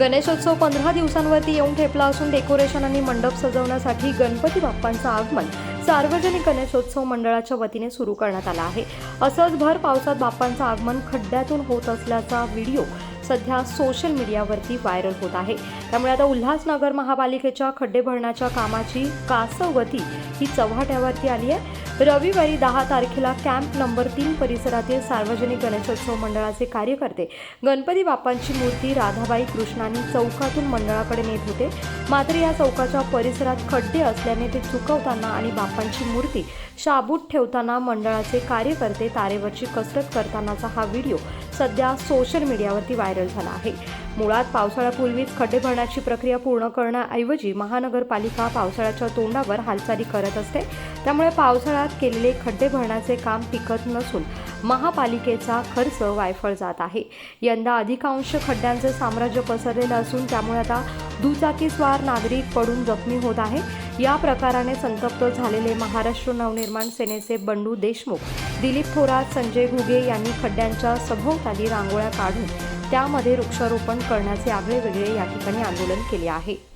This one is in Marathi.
गणेशोत्सव पंधरा दिवसांवरती येऊन ठेपला असून डेकोरेशन आणि मंडप सजवण्यासाठी गणपती बाप्पांचं आगमन सार्वजनिक गणेशोत्सव मंडळाच्या वतीने सुरू करण्यात आला आहे. असंच भर पावसात बाप्पांचं आगमन खड्ड्यातून होत असल्याचा व्हिडिओ सध्या सोशल मीडियावरती व्हायरल होत आहे. त्यामुळे आता उल्हासनगर महापालिकेच्या खड्डे भरण्याच्या कामाची कासव गती ही चव्हाट्यावरती आली आहे. रविवारी दहा तारखेला कॅम्प नंबर तीन परिसरातील सार्वजनिक गणेशोत्सव मंडळाचे कार्यकर्ते गणपती बाप्पांची मूर्ती राधाबाई कृष्णानी चौकातून मंडळाकडे नेत होते. मात्र या चौकाच्या परिसरात खड्डे असल्याने ते चुकवताना आणि बाप्पांची मूर्ती शाबूत ठेवताना मंडळाचे कार्यकर्ते तारेवरची कसरत करतानाचा हा व्हिडिओ सध्या सोशल मीडियावरती व्हायरल झाला आहे. मुळात पावसाळ्यापूर्वीच खड्डे भरण्याची प्रक्रिया पूर्ण करण्याऐवजी महानगरपालिका पावसाळ्याच्या तोंडावर हालचाली करत असते. त्यामुळे पावसाळ्यात केलेले खड्डे भरण्याचे काम टिकत नसून महापालिकेचा खर्च वायफळ जात आहे. यंदा अधिकांश खड्ड्यांचे साम्राज्य पसरलेलं असून त्यामुळे आता दुचाकीस्वार नागरिक पडून जखमी होत आहे. या प्रकाराने संतप्त झालेले महाराष्ट्र नवनिर्माण सेनेचे बंडू देशमुख दिलीप थोरात संजय घुगे यांनी खड्ड्यांच्या सभोवताली रांगोळ्या काढून त्यामध्ये वृक्षारोपण करण्याचे आगळे वेगळे या ठिकाणी आंदोलन केले आहे.